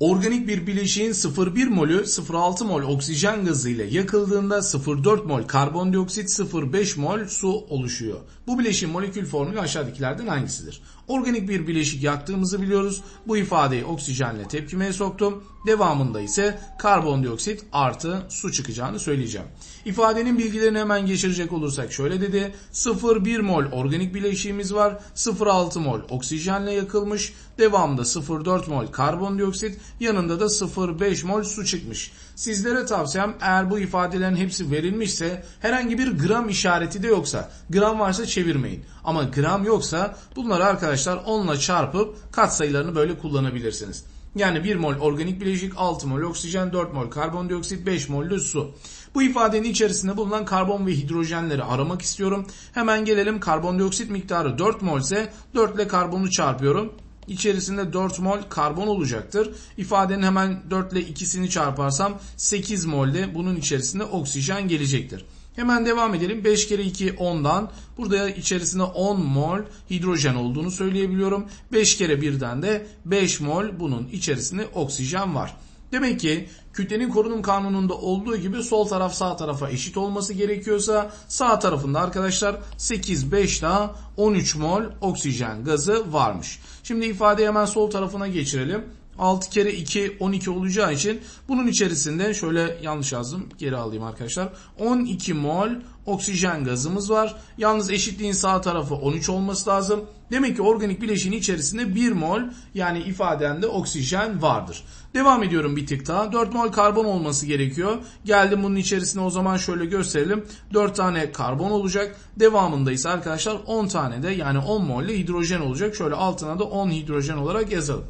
Organik bir bileşiğin 0,1 molü 0,6 mol oksijen gazı ile yakıldığında 0,4 mol karbondioksit 0,5 mol su oluşuyor. Bu bileşiğin molekül formülü aşağıdakilerden hangisidir? Organik bir bileşik yaktığımızı biliyoruz. Bu ifadeyi oksijenle tepkimeye soktum. Devamında ise karbondioksit artı su çıkacağını söyleyeceğim. İfadenin bilgilerini hemen geçirecek olursak şöyle dedi. 0,1 mol organik bileşiğimiz var. 0,6 mol oksijenle yakılmış. Devamında 0,4 mol karbondioksit yanında da 0,5 mol su çıkmış. Sizlere tavsiyem eğer bu ifadelerin hepsi verilmişse herhangi bir gram işareti de yoksa gram varsa çevirmeyin. Ama gram yoksa bunları arkadaşlar 10 ile çarpıp katsayılarını böyle kullanabilirsiniz. Yani 1 mol organik bileşik, 6 mol oksijen, 4 mol karbondioksit, 5 mol de su. Bu ifadenin içerisinde bulunan karbon ve hidrojenleri aramak istiyorum. Hemen gelelim karbondioksit miktarı 4 mol ise 4 ile karbonu çarpıyorum. İçerisinde 4 mol karbon olacaktır. İfadenin hemen 4 ile ikisini çarparsam 8 mol de bunun içerisinde oksijen gelecektir. Hemen devam edelim. 5 kere 2 10'dan. Burada içerisinde 10 mol hidrojen olduğunu söyleyebiliyorum. 5 kere 1'den de 5 mol bunun içerisinde oksijen var. Demek ki kütlenin korunum kanununda olduğu gibi sol taraf sağ tarafa eşit olması gerekiyorsa sağ tarafında arkadaşlar 8 5 daha 13 mol oksijen gazı varmış. Şimdi ifadeyi hemen sol tarafına geçirelim. 6 kere 2 12 olacağı için bunun içerisinde şöyle yanlış yazdım geri alayım arkadaşlar 12 mol oksijen gazımız var. Yalnız eşitliğin sağ tarafı 13 olması lazım. Demek ki organik bileşiğin içerisinde 1 mol yani ifadende oksijen vardır. Devam ediyorum bir tık daha. 4 mol karbon olması gerekiyor. Geldim bunun içerisine o zaman şöyle gösterelim. 4 tane karbon olacak. Devamında ise arkadaşlar 10 tane de yani 10 mol hidrojen olacak. Şöyle altına da 10 hidrojen olarak yazalım.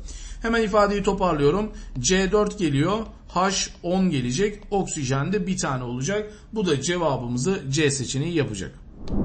Hemen ifadeyi toparlıyorum. C4 geliyor. H10 gelecek. Oksijen de bir tane olacak. Bu da cevabımızı C seçeneği yapacak.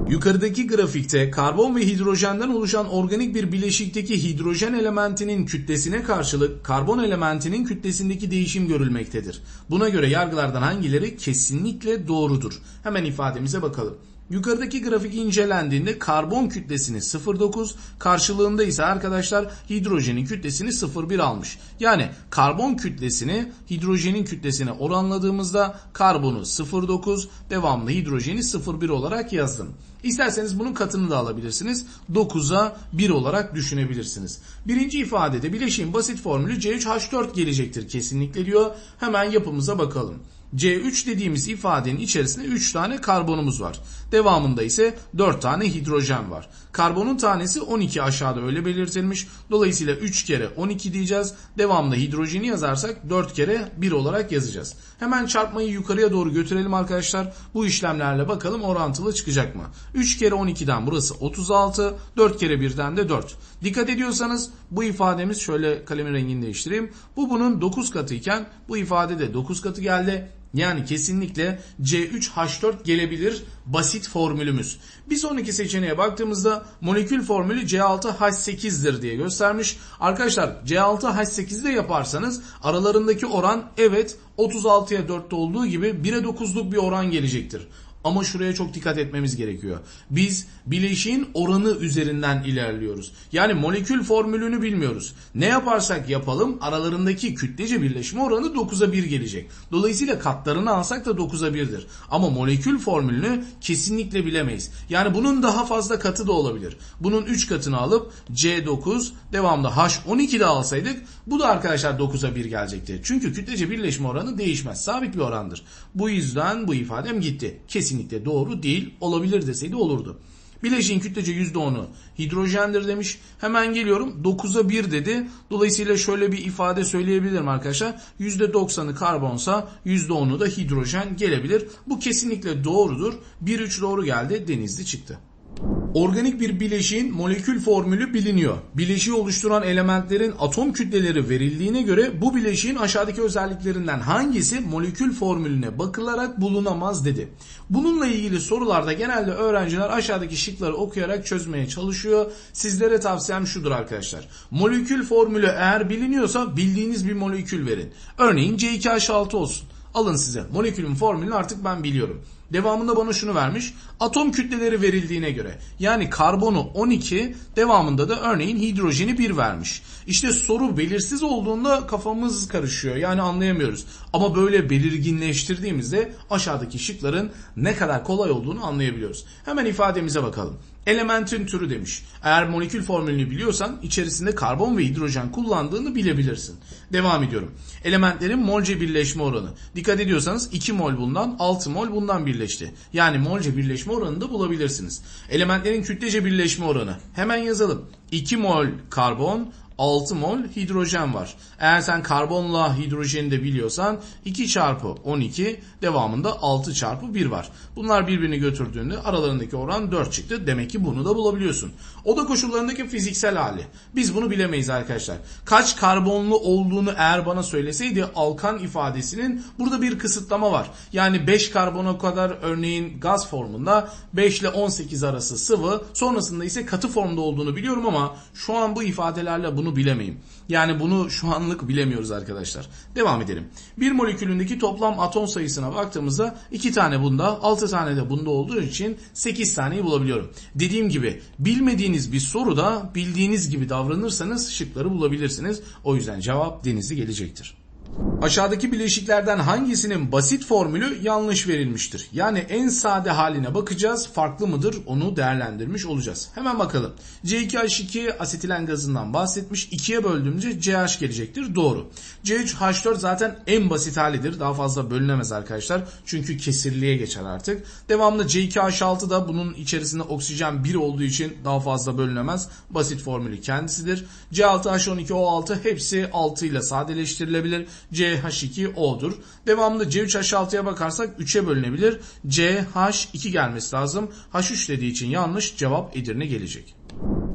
Yukarıdaki grafikte karbon ve hidrojenden oluşan organik bir bileşikteki hidrojen elementinin kütlesine karşılık karbon elementinin kütlesindeki değişim görülmektedir. Buna göre yargılardan hangileri kesinlikle doğrudur? Hemen ifademize bakalım. Yukarıdaki grafik incelendiğinde karbon kütlesini 0.9 karşılığında ise arkadaşlar hidrojenin kütlesini 0.1 almış. Yani karbon kütlesini hidrojenin kütlesine oranladığımızda karbonu 0.9 devamlı hidrojeni 0.1 olarak yazdım. İsterseniz bunun katını da alabilirsiniz. 9'a 1 olarak düşünebilirsiniz. Birinci ifadede bileşiğin basit formülü C3H4 gelecektir kesinlikle diyor. Hemen yapımıza bakalım. C3 dediğimiz ifadenin içerisinde 3 tane karbonumuz var. Devamında ise 4 tane hidrojen var. Karbonun tanesi 12 aşağıda öyle belirtilmiş. Dolayısıyla 3 kere 12 diyeceğiz. Devamında hidrojeni yazarsak 4 kere 1 olarak yazacağız. Hemen çarpmayı yukarıya doğru götürelim arkadaşlar. Bu işlemlerle bakalım orantılı çıkacak mı? 3 kere 12'den burası 36. 4 kere 1'den de 4. Dikkat ediyorsanız bu ifademiz şöyle kalemin rengini değiştireyim. Bu bunun 9 katı iken bu ifade de 9 katı geldi. Yani kesinlikle C3H4 gelebilir basit formülümüz. Bir sonraki seçeneğe baktığımızda molekül formülü C6H8'dir diye göstermiş. Arkadaşlar C6H8'de yaparsanız aralarındaki oran evet 36'ya 4'te olduğu gibi 1'e 9'luk bir oran gelecektir. Ama şuraya çok dikkat etmemiz gerekiyor. Biz bileşiğin oranı üzerinden ilerliyoruz. Yani molekül formülünü bilmiyoruz. Ne yaparsak yapalım aralarındaki kütlece birleşme oranı 9'a 1 gelecek. Dolayısıyla katlarını alsak da 9'a 1'dir. Ama molekül formülünü kesinlikle bilemeyiz. Yani bunun daha fazla katı da olabilir. Bunun 3 katını alıp C9 devamlı H12 de alsaydık bu da arkadaşlar 9'a 1 gelecekti. Çünkü kütlece birleşme oranı değişmez. Sabit bir orandır. Bu yüzden bu ifadem gitti. Kesinlikle doğru değil. Olabilir deseydi olurdu. Bileşiğin kütlece %10'u hidrojendir demiş. Hemen geliyorum 9'a 1 dedi. Dolayısıyla şöyle bir ifade söyleyebilirim arkadaşlar. %90'ı karbonsa %10'u da hidrojen gelebilir. Bu kesinlikle doğrudur. 1-3 doğru geldi. Denizli çıktı. Organik bir bileşiğin molekül formülü biliniyor. Bileşiği oluşturan elementlerin atom kütleleri verildiğine göre bu bileşiğin aşağıdaki özelliklerinden hangisi molekül formülüne bakılarak bulunamaz dedi. Bununla ilgili sorularda genelde öğrenciler aşağıdaki şıkları okuyarak çözmeye çalışıyor. Sizlere tavsiyem şudur arkadaşlar. Molekül formülü eğer biliniyorsa bildiğiniz bir molekül verin. Örneğin C2H6 olsun. Alın size molekülün formülünü artık ben biliyorum. Devamında bana şunu vermiş. Atom kütleleri verildiğine göre yani karbonu 12 devamında da örneğin hidrojeni 1 vermiş. İşte soru belirsiz olduğunda kafamız karışıyor yani anlayamıyoruz. Ama böyle belirginleştirdiğimizde aşağıdaki şıkların ne kadar kolay olduğunu anlayabiliyoruz. Hemen ifademize bakalım. Elementin türü demiş. Eğer molekül formülünü biliyorsan içerisinde karbon ve hidrojen kullandığını bilebilirsin. Devam ediyorum. Elementlerin molce birleşme oranı. Dikkat ediyorsanız 2 mol bundan 6 mol bundan birleşti. Yani molce birleşme oranını da bulabilirsiniz. Elementlerin kütlece birleşme oranı. Hemen yazalım. 2 mol karbon 6 mol hidrojen var. Eğer sen karbonla hidrojeni de biliyorsan 2 çarpı 12 devamında 6 çarpı 1 var. Bunlar birbirini götürdüğünde aralarındaki oran 4 çıktı. Demek ki bunu da bulabiliyorsun. Oda koşullarındaki fiziksel hali. Biz bunu bilemeyiz arkadaşlar. Kaç karbonlu olduğunu eğer bana söyleseydi alkan ifadesinin burada bir kısıtlama var. Yani 5 karbona kadar örneğin gaz formunda 5 ile 18 arası sıvı sonrasında ise katı formda olduğunu biliyorum ama şu an bu ifadelerle bunu bilemeyim. Yani bunu şu anlık bilemiyoruz arkadaşlar. Devam edelim. Bir molekülündeki toplam atom sayısına baktığımızda 2 tane bunda 6 tane de bunda olduğu için 8 taneyi bulabiliyorum. Dediğim gibi bilmediğiniz bir soruda bildiğiniz gibi davranırsanız şıkları bulabilirsiniz. O yüzden cevap denizli gelecektir. Aşağıdaki bileşiklerden hangisinin basit formülü yanlış verilmiştir? Yani en sade haline bakacağız. Farklı mıdır onu değerlendirmiş olacağız. Hemen bakalım. C2H2 asetilen gazından bahsetmiş. 2'ye böldüğümüzde CH gelecektir. Doğru. C3H4 zaten en basit halidir. Daha fazla bölünemez arkadaşlar. Çünkü kesirliğe geçer artık. Devamında C2H6 da bunun içerisinde oksijen 1 olduğu için daha fazla bölünemez. Basit formülü kendisidir. C6H12O6 hepsi 6 ile sadeleştirilebilir. CH2O'dur. Devamında C3H6'ya bakarsak 3'e bölünebilir. CH2 gelmesi lazım. H3 dediği için yanlış cevap Edirne gelecek.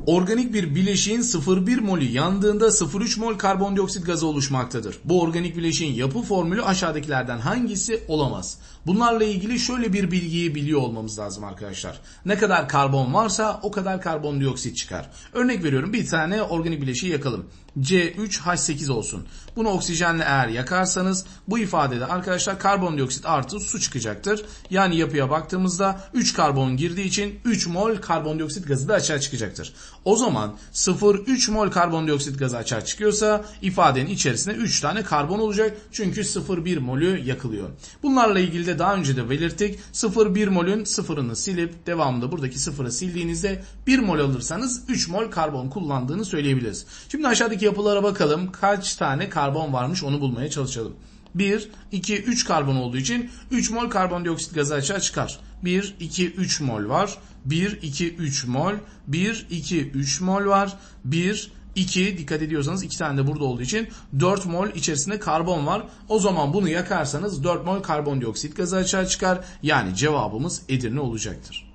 Organik bir bileşiğin 0,1 molü yandığında 0,3 mol karbondioksit gazı oluşmaktadır. Bu organik bileşiğin yapı formülü aşağıdakilerden hangisi olamaz? Bunlarla ilgili şöyle bir bilgiyi biliyor olmamız lazım arkadaşlar. Ne kadar karbon varsa o kadar karbondioksit çıkar. Örnek veriyorum bir tane organik bileşiği yakalım. C3H8 olsun. Bunu oksijenle eğer yakarsanız bu ifadede arkadaşlar karbondioksit artı su çıkacaktır. Yani yapıya baktığımızda 3 karbon girdiği için 3 mol karbondioksit gazı da açığa çıkacaktır. O zaman 0,3 mol karbondioksit gazı açığa çıkıyorsa ifadenin içerisinde 3 tane karbon olacak. Çünkü 0,1 molü yakılıyor. Bunlarla ilgili de daha önce de belirttik. 0,1 molün sıfırını silip devamında buradaki sıfırı sildiğinizde 1 mol alırsanız 3 mol karbon kullandığını söyleyebiliriz. Şimdi aşağıdaki yapılara bakalım. Kaç tane karbon varmış onu bulmaya çalışalım. 1, 2, 3 karbon olduğu için 3 mol karbondioksit gazı açığa çıkar. 1, 2, 3 mol var. 1, 2, 3 mol. 1, 2, 3 mol var. 1, 2 dikkat ediyorsanız 2 tane de burada olduğu için 4 mol içerisinde karbon var. O zaman bunu yakarsanız 4 mol karbondioksit gazı açığa çıkar. Yani cevabımız Edirne olacaktır.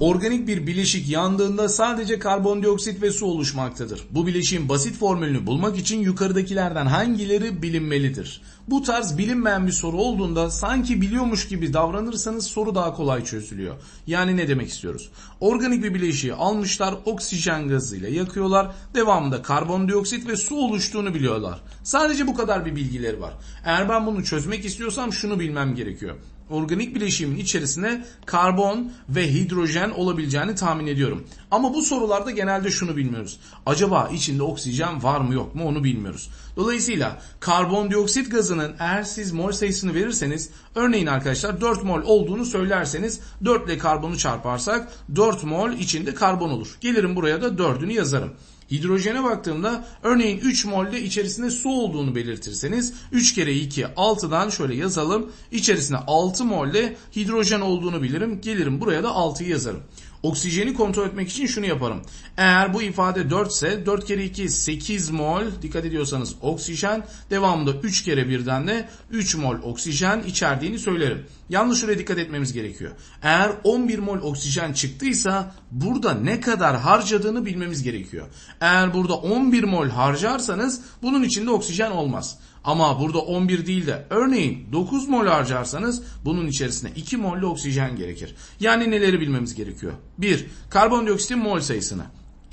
Organik bir bileşik yandığında sadece karbondioksit ve su oluşmaktadır. Bu bileşiğin basit formülünü bulmak için yukarıdakilerden hangileri bilinmelidir? Bu tarz bilinmeyen bir soru olduğunda sanki biliyormuş gibi davranırsanız soru daha kolay çözülüyor. Yani ne demek istiyoruz? Organik bir bileşiği almışlar, oksijen gazıyla yakıyorlar, devamında karbondioksit ve su oluştuğunu biliyorlar. Sadece bu kadar bir bilgileri var. Eğer ben bunu çözmek istiyorsam şunu bilmem gerekiyor organik bileşiğimin içerisinde karbon ve hidrojen olabileceğini tahmin ediyorum. Ama bu sorularda genelde şunu bilmiyoruz. Acaba içinde oksijen var mı yok mu onu bilmiyoruz. Dolayısıyla karbondioksit gazının eğer siz mol sayısını verirseniz örneğin arkadaşlar 4 mol olduğunu söylerseniz 4 ile karbonu çarparsak 4 mol içinde karbon olur. Gelirim buraya da 4'ünü yazarım. Hidrojene baktığımda örneğin 3 molde içerisinde su olduğunu belirtirseniz 3 kere 2 6'dan şöyle yazalım. İçerisinde 6 molde hidrojen olduğunu bilirim. Gelirim buraya da 6'yı yazarım. Oksijeni kontrol etmek için şunu yaparım. Eğer bu ifade 4 ise 4 kere 2 8 mol dikkat ediyorsanız oksijen devamında 3 kere birden de 3 mol oksijen içerdiğini söylerim. Yalnız şuraya dikkat etmemiz gerekiyor. Eğer 11 mol oksijen çıktıysa burada ne kadar harcadığını bilmemiz gerekiyor. Eğer burada 11 mol harcarsanız bunun içinde oksijen olmaz. Ama burada 11 değil de örneğin 9 mol harcarsanız bunun içerisine 2 molle oksijen gerekir. Yani neleri bilmemiz gerekiyor? 1. Karbondioksitin mol sayısını.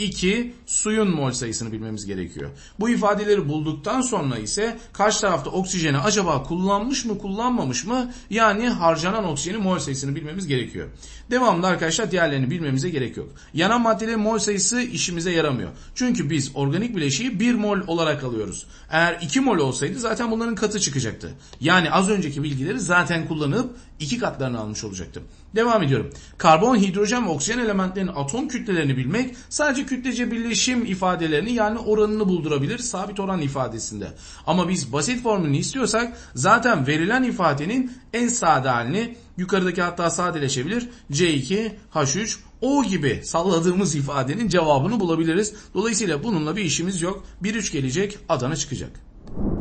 2 suyun mol sayısını bilmemiz gerekiyor. Bu ifadeleri bulduktan sonra ise karşı tarafta oksijeni acaba kullanmış mı kullanmamış mı yani harcanan oksijenin mol sayısını bilmemiz gerekiyor. Devamında arkadaşlar diğerlerini bilmemize gerek yok. Yanan maddelerin mol sayısı işimize yaramıyor. Çünkü biz organik bileşiği 1 mol olarak alıyoruz. Eğer 2 mol olsaydı zaten bunların katı çıkacaktı. Yani az önceki bilgileri zaten kullanıp iki katlarını almış olacaktım. Devam ediyorum. Karbon, hidrojen ve oksijen elementlerinin atom kütlelerini bilmek sadece kütlece birleşim ifadelerini yani oranını buldurabilir sabit oran ifadesinde. Ama biz basit formülünü istiyorsak zaten verilen ifadenin en sade halini yukarıdaki hatta sadeleşebilir. C2, H3, O gibi salladığımız ifadenin cevabını bulabiliriz. Dolayısıyla bununla bir işimiz yok. 1-3 gelecek, Adana çıkacak.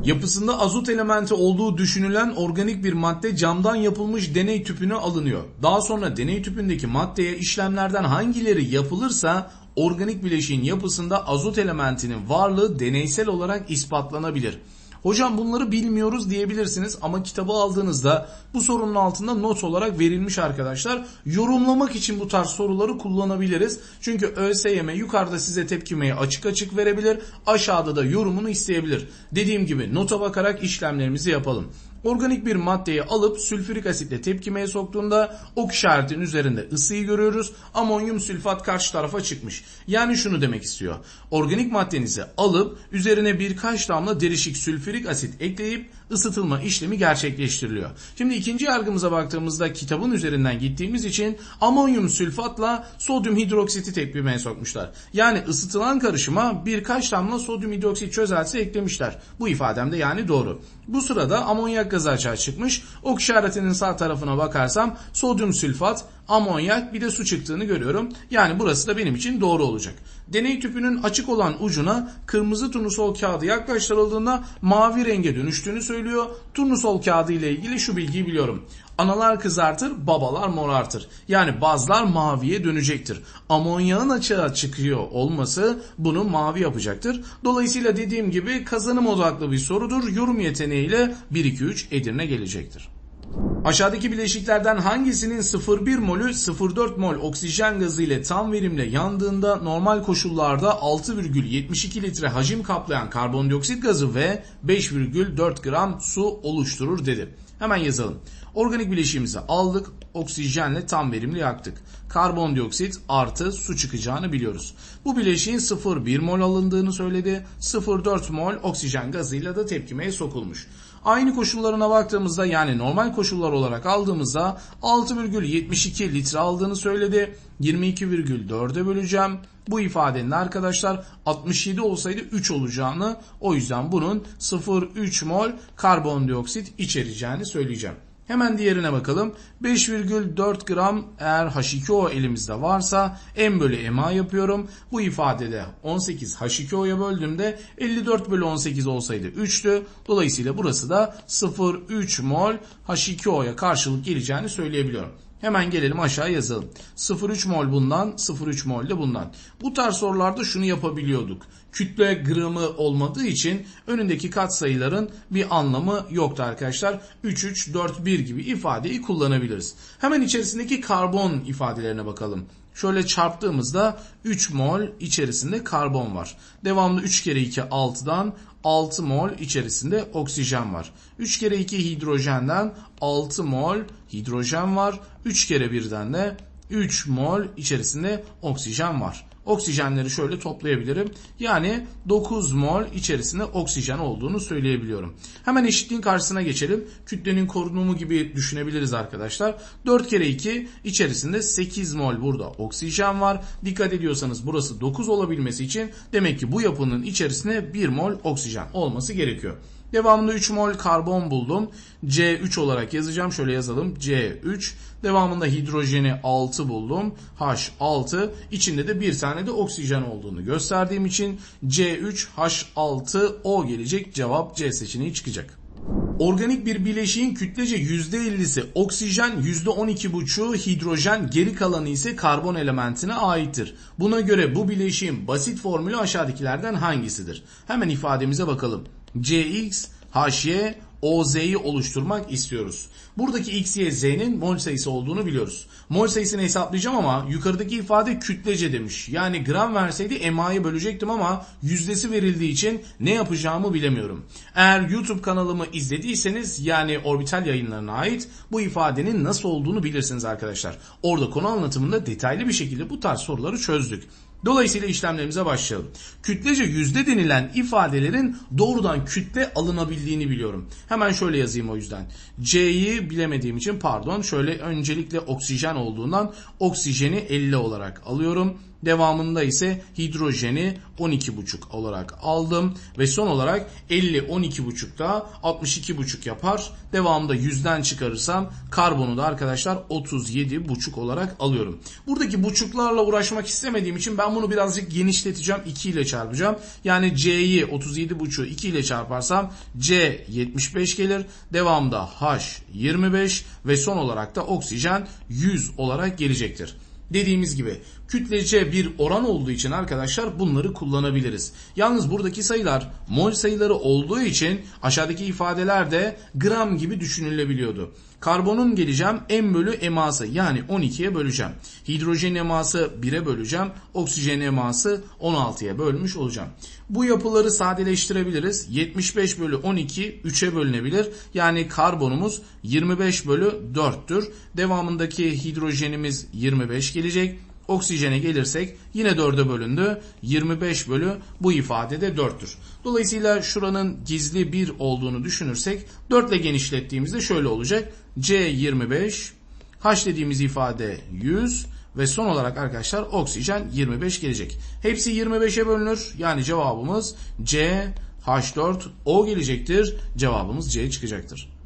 Yapısında azot elementi olduğu düşünülen organik bir madde camdan yapılmış deney tüpüne alınıyor. Daha sonra deney tüpündeki maddeye işlemlerden hangileri yapılırsa organik bileşiğin yapısında azot elementinin varlığı deneysel olarak ispatlanabilir. Hocam bunları bilmiyoruz diyebilirsiniz ama kitabı aldığınızda bu sorunun altında not olarak verilmiş arkadaşlar. Yorumlamak için bu tarz soruları kullanabiliriz. Çünkü ÖSYM yukarıda size tepkimeyi açık açık verebilir. Aşağıda da yorumunu isteyebilir. Dediğim gibi nota bakarak işlemlerimizi yapalım. Organik bir maddeyi alıp sülfürik asitle tepkimeye soktuğunda ok işaretinin üzerinde ısıyı görüyoruz. Amonyum sülfat karşı tarafa çıkmış. Yani şunu demek istiyor. Organik maddenizi alıp üzerine birkaç damla derişik sülfürik asit ekleyip ısıtılma işlemi gerçekleştiriliyor. Şimdi ikinci yargımıza baktığımızda kitabın üzerinden gittiğimiz için amonyum sülfatla sodyum hidroksiti tepkimeye sokmuşlar. Yani ısıtılan karışıma birkaç damla sodyum hidroksit çözeltisi eklemişler. Bu ifadem de yani doğru. Bu sırada amonyak gazı açığa çıkmış. Ok işaretinin sağ tarafına bakarsam sodyum sülfat, amonyak bir de su çıktığını görüyorum. Yani burası da benim için doğru olacak. Deney tüpünün açık olan ucuna kırmızı turnusol kağıdı yaklaştırıldığında mavi renge dönüştüğünü söylüyor. Turnusol kağıdı ile ilgili şu bilgiyi biliyorum. Analar kızartır, babalar morartır. Yani bazlar maviye dönecektir. Amonyağın açığa çıkıyor olması bunu mavi yapacaktır. Dolayısıyla dediğim gibi kazanım odaklı bir sorudur. Yorum yeteneğiyle 1-2-3 Edirne gelecektir. Aşağıdaki bileşiklerden hangisinin 0,1 molü 0,4 mol oksijen gazı ile tam verimle yandığında normal koşullarda 6,72 litre hacim kaplayan karbondioksit gazı ve 5,4 gram su oluşturur dedi. Hemen yazalım. Organik bileşiğimizi aldık, oksijenle tam verimli yaktık. Karbondioksit artı su çıkacağını biliyoruz. Bu bileşiğin 0,1 mol alındığını söyledi. 0,4 mol oksijen gazıyla da tepkimeye sokulmuş. Aynı koşullarına baktığımızda yani normal koşullar olarak aldığımızda 6,72 litre aldığını söyledi. 22,4'e böleceğim. Bu ifadenin arkadaşlar 67 olsaydı 3 olacağını o yüzden bunun 0,3 mol karbondioksit içereceğini söyleyeceğim. Hemen diğerine bakalım. 5,4 gram eğer H2O elimizde varsa M bölü MA yapıyorum. Bu ifadede 18 H2O'ya böldüğümde 54 bölü 18 olsaydı 3'tü. Dolayısıyla burası da 0,3 mol H2O'ya karşılık geleceğini söyleyebiliyorum. Hemen gelelim aşağı yazalım. 0,3 mol bundan, 0,3 mol de bundan. Bu tarz sorularda şunu yapabiliyorduk. Kütle gramı olmadığı için önündeki katsayıların bir anlamı yoktu arkadaşlar. 3, 3, 4, 1 gibi ifadeyi kullanabiliriz. Hemen içerisindeki karbon ifadelerine bakalım. Şöyle çarptığımızda 3 mol içerisinde karbon var. Devamlı 3 kere 2 6'dan 6 mol içerisinde oksijen var. 3 kere 2 hidrojenden 6 mol hidrojen var. 3 kere 1'den de 3 mol içerisinde oksijen var. Oksijenleri şöyle toplayabilirim. Yani 9 mol içerisinde oksijen olduğunu söyleyebiliyorum. Hemen eşitliğin karşısına geçelim. Kütlenin korunumu gibi düşünebiliriz arkadaşlar. 4 kere 2 içerisinde 8 mol burada oksijen var. Dikkat ediyorsanız burası 9 olabilmesi için demek ki bu yapının içerisinde 1 mol oksijen olması gerekiyor. Devamında 3 mol karbon buldum. C3 olarak yazacağım. Şöyle yazalım. C3. Devamında hidrojeni 6 buldum. H6. İçinde de bir tane de oksijen olduğunu gösterdiğim için C3H6O gelecek. Cevap C seçeneği çıkacak. Organik bir bileşiğin kütlece %50'si oksijen, %12,5'u hidrojen, geri kalanı ise karbon elementine aittir. Buna göre bu bileşiğin basit formülü aşağıdakilerden hangisidir? Hemen ifademize bakalım. Cx, Hy, OZ'yi oluşturmak istiyoruz. Buradaki X, Y, Z'nin mol sayısı olduğunu biliyoruz. Mol sayısını hesaplayacağım ama yukarıdaki ifade kütlece demiş. Yani gram verseydi MA'yı bölecektim ama yüzdesi verildiği için ne yapacağımı bilemiyorum. Eğer YouTube kanalımı izlediyseniz yani orbital yayınlarına ait bu ifadenin nasıl olduğunu bilirsiniz arkadaşlar. Orada konu anlatımında detaylı bir şekilde bu tarz soruları çözdük. Dolayısıyla işlemlerimize başlayalım. Kütlece yüzde denilen ifadelerin doğrudan kütle alınabildiğini biliyorum. Hemen şöyle yazayım o yüzden. C'yi bilemediğim için pardon şöyle öncelikle oksijen olduğundan oksijeni 50 olarak alıyorum. Devamında ise hidrojeni 12,5 olarak aldım. Ve son olarak 50 12,5 da 62,5 yapar. Devamında 100'den çıkarırsam karbonu da arkadaşlar 37,5 olarak alıyorum. Buradaki buçuklarla uğraşmak istemediğim için ben bunu birazcık genişleteceğim. 2 ile çarpacağım. Yani C'yi 37,5'u 2 ile çarparsam C 75 gelir. Devamında H 25 ve son olarak da oksijen 100 olarak gelecektir. Dediğimiz gibi kütlece bir oran olduğu için arkadaşlar bunları kullanabiliriz. Yalnız buradaki sayılar mol sayıları olduğu için aşağıdaki ifadeler de gram gibi düşünülebiliyordu. Karbonun geleceğim M bölü eması yani 12'ye böleceğim. Hidrojen eması 1'e böleceğim. Oksijen eması 16'ya bölmüş olacağım. Bu yapıları sadeleştirebiliriz. 75 bölü 12 3'e bölünebilir. Yani karbonumuz 25 bölü 4'tür. Devamındaki hidrojenimiz 25 gelecek. Oksijene gelirsek yine 4'e bölündü. 25 bölü bu ifade de 4'tür. Dolayısıyla şuranın gizli 1 olduğunu düşünürsek 4 ile genişlettiğimizde şöyle olacak. C 25, H dediğimiz ifade 100 ve son olarak arkadaşlar oksijen 25 gelecek. Hepsi 25'e bölünür. Yani cevabımız C H4O gelecektir. Cevabımız C çıkacaktır.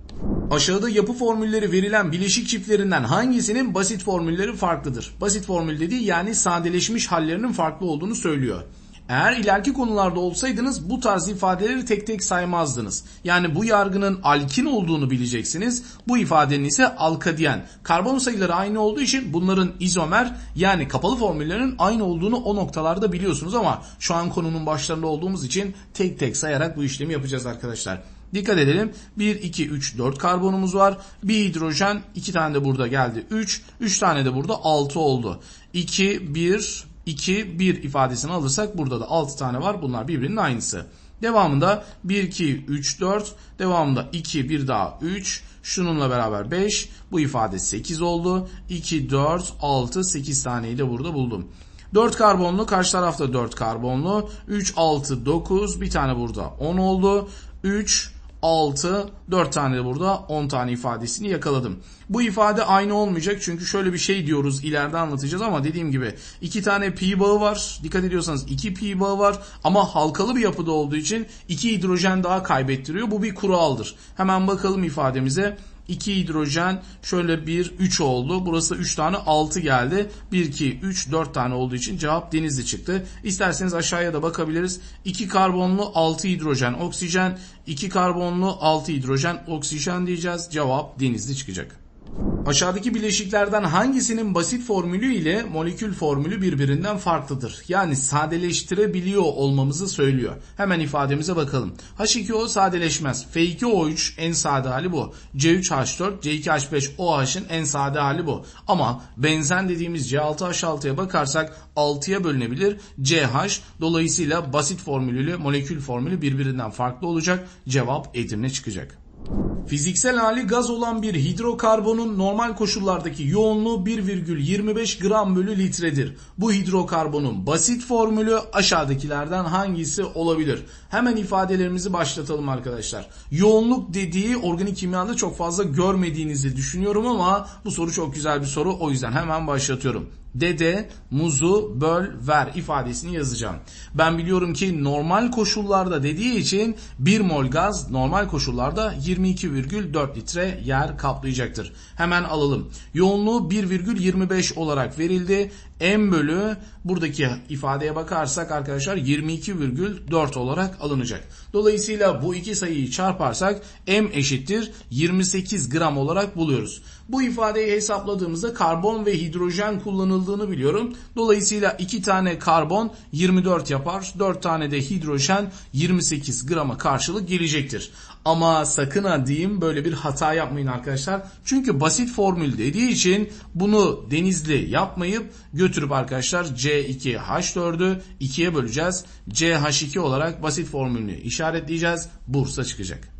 Aşağıda yapı formülleri verilen bileşik çiftlerinden hangisinin basit formülleri farklıdır? Basit formül dediği yani sadeleşmiş hallerinin farklı olduğunu söylüyor. Eğer ileriki konularda olsaydınız bu tarz ifadeleri tek tek saymazdınız. Yani bu yargının alkin olduğunu bileceksiniz. Bu ifadenin ise alkadiyen. Karbon sayıları aynı olduğu için bunların izomer yani kapalı formüllerin aynı olduğunu o noktalarda biliyorsunuz ama şu an konunun başlarında olduğumuz için tek tek sayarak bu işlemi yapacağız arkadaşlar. Dikkat edelim. 1, 2, 3, 4 karbonumuz var. Bir hidrojen, 2 tane de burada geldi. 3, 3 tane de burada 6 oldu. 2, 1, 2, 1 ifadesini alırsak burada da 6 tane var. Bunlar birbirinin aynısı. Devamında 1, 2, 3, 4. Devamında 2, 1 daha 3. Şununla beraber 5. Bu ifade 8 oldu. 2, 4, 6, 8 taneyi de burada buldum. 4 karbonlu karşı tarafta 4 karbonlu. 3, 6, 9 bir tane burada 10 oldu. 3, 6, 4 tane de burada 10 tane ifadesini yakaladım. Bu ifade aynı olmayacak çünkü şöyle bir şey diyoruz ileride anlatacağız ama dediğim gibi 2 tane pi bağı var. Dikkat ediyorsanız 2 pi bağı var ama halkalı bir yapıda olduğu için 2 hidrojen daha kaybettiriyor. Bu bir kuraldır. Hemen bakalım ifademize. 2 hidrojen şöyle 1 3 oldu. Burası 3 tane 6 geldi. 1 2 3 4 tane olduğu için cevap denizli çıktı. İsterseniz aşağıya da bakabiliriz. 2 karbonlu 6 hidrojen oksijen 2 karbonlu 6 hidrojen oksijen diyeceğiz. Cevap denizli çıkacak. Aşağıdaki bileşiklerden hangisinin basit formülü ile molekül formülü birbirinden farklıdır? Yani sadeleştirebiliyor olmamızı söylüyor. Hemen ifademize bakalım. H2O sadeleşmez. F2O3 en sade hali bu. C3H4, C2H5OH'ın en sade hali bu. Ama benzen dediğimiz C6H6'ya bakarsak 6'ya bölünebilir. CH dolayısıyla basit formülüyle molekül formülü birbirinden farklı olacak. Cevap Edirne çıkacak. Fiziksel hali gaz olan bir hidrokarbonun normal koşullardaki yoğunluğu 1,25 gram bölü litredir. Bu hidrokarbonun basit formülü aşağıdakilerden hangisi olabilir? Hemen ifadelerimizi başlatalım arkadaşlar. Yoğunluk dediği organik kimyada çok fazla görmediğinizi düşünüyorum ama bu soru çok güzel bir soru o yüzden hemen başlatıyorum dede, muzu, böl, ver ifadesini yazacağım. Ben biliyorum ki normal koşullarda dediği için 1 mol gaz normal koşullarda 22,4 litre yer kaplayacaktır. Hemen alalım. Yoğunluğu 1,25 olarak verildi. M bölü buradaki ifadeye bakarsak arkadaşlar 22,4 olarak alınacak. Dolayısıyla bu iki sayıyı çarparsak M eşittir 28 gram olarak buluyoruz. Bu ifadeyi hesapladığımızda karbon ve hidrojen kullanıldığını biliyorum. Dolayısıyla 2 tane karbon 24 yapar. 4 tane de hidrojen 28 grama karşılık gelecektir. Ama sakın ha diyeyim böyle bir hata yapmayın arkadaşlar. Çünkü basit formül dediği için bunu denizli yapmayıp götürüp arkadaşlar C2H4'ü 2'ye böleceğiz. CH2 olarak basit formülünü işaretleyeceğiz. Bursa çıkacak.